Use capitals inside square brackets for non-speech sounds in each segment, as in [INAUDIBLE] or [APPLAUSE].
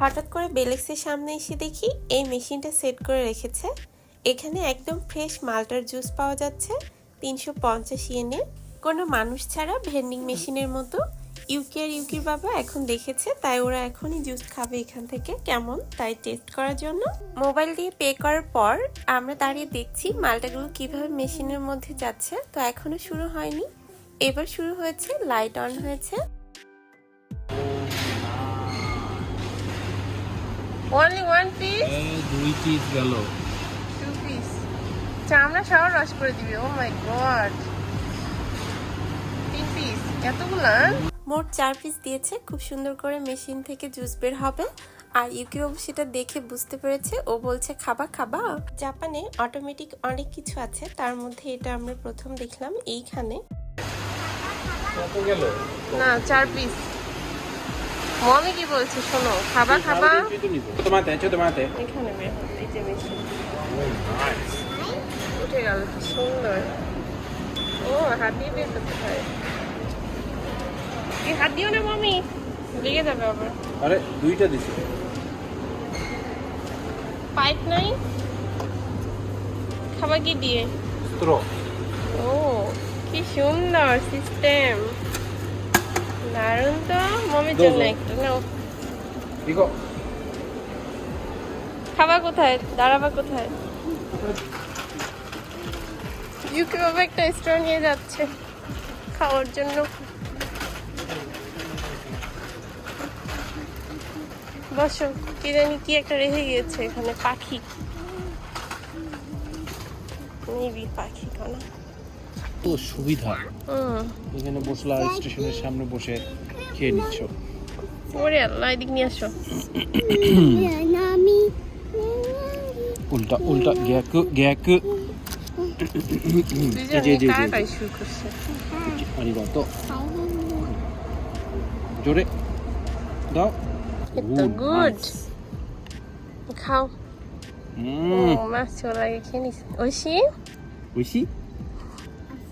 হঠাৎ করে বেলেক্সের সামনে এসে দেখি এই মেশিনটা সেট করে রেখেছে। এখানে একদম ফ্রেশ মালটার জুস পাওয়া যাচ্ছে, তিনশো পঞ্চাশ ইয়েনে কোনো মানুষ ছাড়া ভেন্ডিং মেশিনের মতো। ইউকে আর ইউকির বাবা এখন দেখেছে, তাই ওরা এখনই জুস খাবে এখান থেকে। কেমন? তাই টেস্ট করার জন্য। মোবাইল দিয়ে পে করার পর আমরা দাঁড়িয়ে দেখছি মালটাগুলো কীভাবে মেশিনের মধ্যে যাচ্ছে। তো এখনও শুরু হয়নি। এবার শুরু হয়েছে লাইট অন হয়েছে। Only one piece, এই দুই পিস গেল। Two piece. চামড়া সহ রস করে দিবি ও মাই গড তিন পিস এতগুলা? মোট চার পিস দিয়েছে খুব সুন্দর করে মেশিন থেকে জুস বের হবে। আর ইউকি বাবু সেটা দেখে বুঝতে পেরেছে ও বলছে খাবা খাবা। জাপানে অটোমেটিক অনেক কিছু আছে তার মধ্যে এটা আমরা প্রথম দেখলাম এইখানে। না চার পিস মমি কি বলছে? শোনো খাবা খাবা। তোমাতে ছো তোমাতে। এখানে উঠে গেল কি সুন্দর। ও হাত দিয়ে বের করতে হয়। এই হাত দিও না মমি। লেগে যাবে আবার। আরে দুইটা দিছে। পাইপ নাই? খাবার কি দিয়ে? স্ত্র। ও কি সুন্দর সিস্টেম দারুণ তো। মমির জন্য একটা নাও। খাবার কোথায়? দাঁড়াবা কোথায়? ইউকে বাবা একটা স্টোর নিয়ে যাচ্ছে খাওয়ার জন্য। বসো কি জানি কি একটা রেখে গিয়েছে এখানে পাখি। নিবি পাখি কানা। এত সুবিধা। এখানে বসলা স্টেশনের সামনে বসে খেয়ে নিচ্ছ। পরে এদিক নিয়ে আসো। [COUGHS] উল্টা উল্টা গ্যাক গ্যাক। জি তো জোরে দাও গুড খাও 음. 오, 맛있어. 이렇게 오이시? 오이시?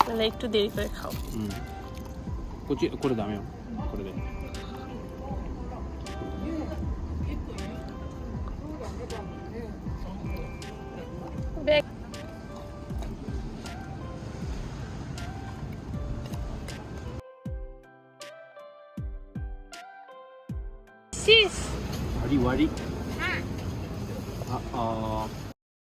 তাহলে একটু দেরি করে খাও হুম কচি করে দাও আমিও করে দে ব্যাগ শেষ ওয়ারি ওয়ারি আ আ